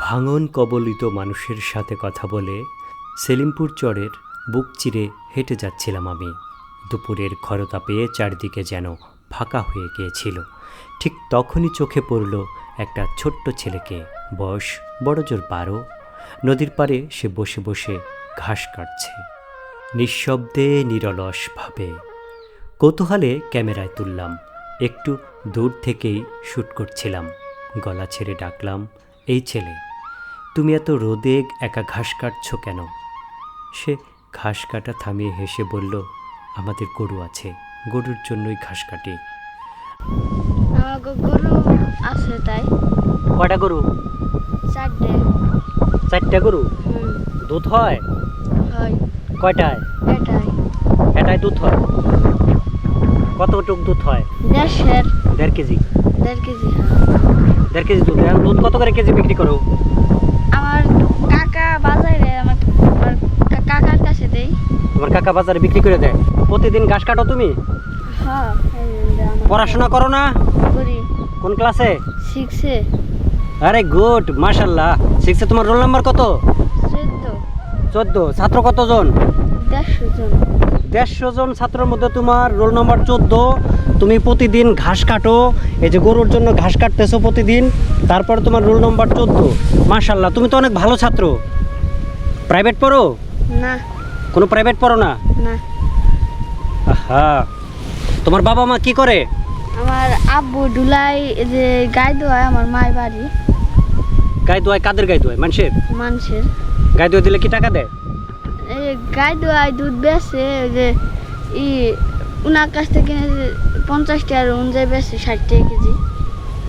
ভাঙন কবলিত মানুষের সাথে কথা বলে সেলিমপুর চরের বুক চিরে হেঁটে যাচ্ছিলাম আমি। দুপুরের খরতা পেয়ে চারদিকে যেন ফাঁকা হয়ে গিয়েছিল। ঠিক তখনই চোখে পড়ল একটা ছোট্ট ছেলেকে। বয়স বড়জোর বারো। নদীর পাড়ে সে বসে বসে ঘাস কাটছে। নিঃশব্দে নিরলসভাবে কৌতূহলে ক্যামেরায় তুললাম। একটু দূর থেকেই শ্যুট করছিলাম। গলা ছেড়ে ডাকলাম। এই ছেলে তুমি এত রোদে একা ঘাস কাটছ কেন? সে ঘাস কাটা থামিয়ে হেসে বলল আমাদের গরু আছে গরুর জন্যই ঘাস কাটি। গরু আছে তাই। কয়টা গরু? চারটে। চারটা গরু? দুধ হয়? হয়। কয়টায়? এটাই। এটাই দুধ হয়? কতটুক দুধ হয়? দেশের দেড় কেজি? দেড় কেজি হয়। দেড় কেজি দুধ দুধ কত করে কেজি বিক্রি করো? আমার কাকা বাজারে আমার কাকার কাছে দেই। তোমার কাকা বাজারে বিক্রি করে দেয়? প্রতিদিন ঘাস কাটো তুমি? হ্যাঁ পড়াশোনা করো না? করি। কোন ক্লাসে? শিখছে আরে গুড মাশাল্লাহ শিখছে তোমার রোল নাম্বার কত? চোদ্দ। চোদ্দ। ছাত্র কতজন? দেড়শো জন। দেড়শো জন ছাত্রের মধ্যে তোমার রোল নাম্বার চোদ্দ। তুমি প্রতিদিন ঘাস কাটো এই যে গরুর জন্য ঘাস কাটতেছো প্রতিদিন তারপর তোমার রোল নম্বর চোদ্দ। মাশাল্লাহ তুমি তো অনেক ভালো ছাত্র। প্রাইভেট পড়ো? না। কোনো প্রাইভেট পড়ো না? না। আহা তোমার বাবা মা কি করে? আমার আব্বু ডুলাই এই যে গাই দোয়ায় আমার মায়ের বাড়ি। গাই দোয়ায় কাদের গাই দোয়ায় মানুষের? মানুষের। গাই দোয়া দিলে কি টাকা দেয়? এই গাই দোয়ায় দুধ বেচে যে ই উনার কাছ থেকে পঞ্চাশ টাকার অনুযায়ী বেচে ষাট টাকা কেজি।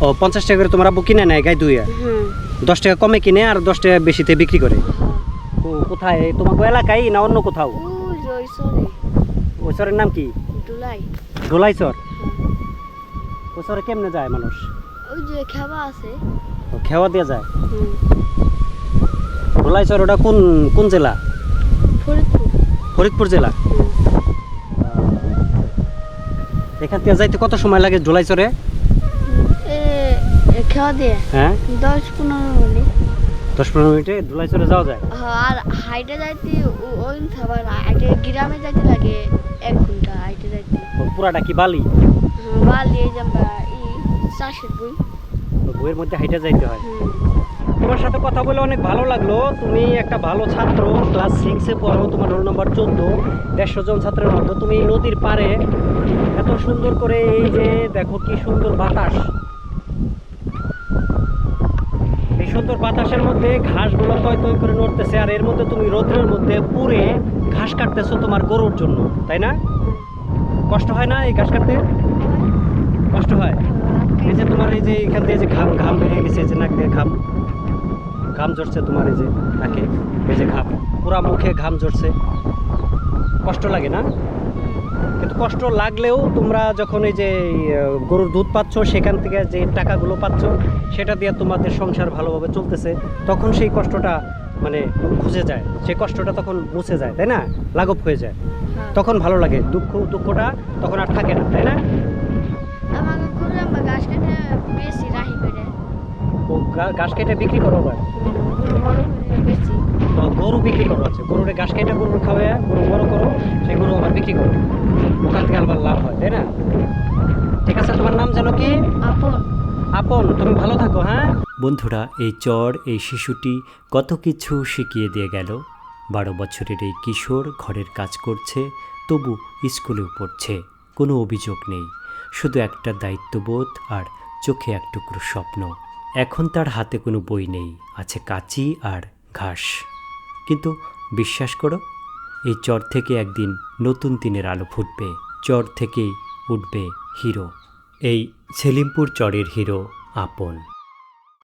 ও পঞ্চাশ টাকা করে তোমার আব্বু কিনে নেয় গায়ে দুইয়া হুম। দশ টাকা কমে কিনে আর দশ টাকা বেশিতে বিক্রি করে? ও কোথায়? তোমাকে এলাকায় না অন্য কোথাও? ওই চরের নাম কি? ডুলাই ধোলাই চর ওই কেমনে যায় মানুষ? ওই যে খেবা আছে। ও খেওয়া দিয়ে যায়? ধোলাই চর ওটা কোন কোন জেলা? ফরিদপুর। ফরিদপুর জেলা। এখান থেকে যাইতে কত সময় লাগে ধোলাই চরে দিয়ে? হ্যাঁ? দশ পনেরো মিনিট। দশ পনেরো মিনিটে ধোলাই যাওয়া যায়? আর হাইটে যাইতে ওই খাবার হাইটে গ্রামে যাইতে লাগে এক ঘণ্টা হাইটে যাইতে। পুরাটা কি বালি? বালি এই যে চাষের বই। বইয়ের মধ্যে হাইটা যাইতে হয়। তোমার সাথে কথা বলে অনেক ভালো লাগল। তুমি একটা ভালো ছাত্র ক্লাস সিক্সে পড়ো তোমার রোল নম্বর চোদ্দ। দেড়শো জন ছাত্রের মধ্যে তুমি নদীর পাড়ে এত সুন্দর করে এই যে দেখো কি সুন্দর বাতাস। এই সুন্দর বাতাসের মধ্যে ঘাসগুলো তয় তয় করে নড়তেছে, আর এর মধ্যে তুমি রোদ্রের মধ্যে পুড়ে ঘাস কাটতেছো তোমার গরুর জন্য, তাই না? কষ্ট হয় না এই ঘাস কাটতে? কষ্ট হয়? এই যে তোমার এই যে এখান থেকে যে ঘাম ঘাম বেরিয়ে গেছে যে নাক দিয়ে ঘাম। ঘাম ঝরছে তোমার এই যে নাকে, এই যে ঘাম। পুরা মুখে ঘাম ঝরছে। কষ্ট লাগে না? কিন্তু কষ্ট লাগলেও তোমরা যখন এই যে গরুর দুধ পাচ্ছ সেখান থেকে যে টাকাগুলো পাচ্ছ সেটা দিয়ে তোমাদের সংসার ভালোভাবে চলতেছে তখন সেই কষ্টটা মানে খুঁজে যায়। সেই কষ্টটা তখন মুছে যায় তাই না? লাঘব হয়ে যায়। হ্যাঁ। তখন ভালো লাগে। দুঃখ দুঃখটা তখন আর থাকে না তাই না? গাছ কেটে বিক্রি করো আবার? গরু বিক্রি করো আছে গরুরে ঘাস কেটে গরু খাওয়ায় গরু বড় করো সেই গরু আবার বিক্রি করো। ওখান থেকে আবার লাভ হয় তাই না? ঠিক আছে তোমার নাম যেন কি? আপন। আপন তুমি ভালো থাকো হ্যাঁ? বন্ধুরা এই চর এই শিশুটি কত কিছু শিখিয়ে দিয়ে গেল। বারো বছরের এই কিশোর ঘরের কাজ করছে তবু স্কুলেও পড়ছে কোনো অভিযোগ নেই। শুধু একটা দায়িত্ববোধ আর চোখে এক টুকরো স্বপ্ন। এখন তার হাতে কোনো বই নেই আছে কাঁচি আর ঘাস। কিন্তু বিশ্বাস করো, এই চর থেকে একদিন নতুন দিনের আলো ফুটবে। চর থেকেই উঠবে হিরো। এই সেলিমপুর চরের হিরো আপন।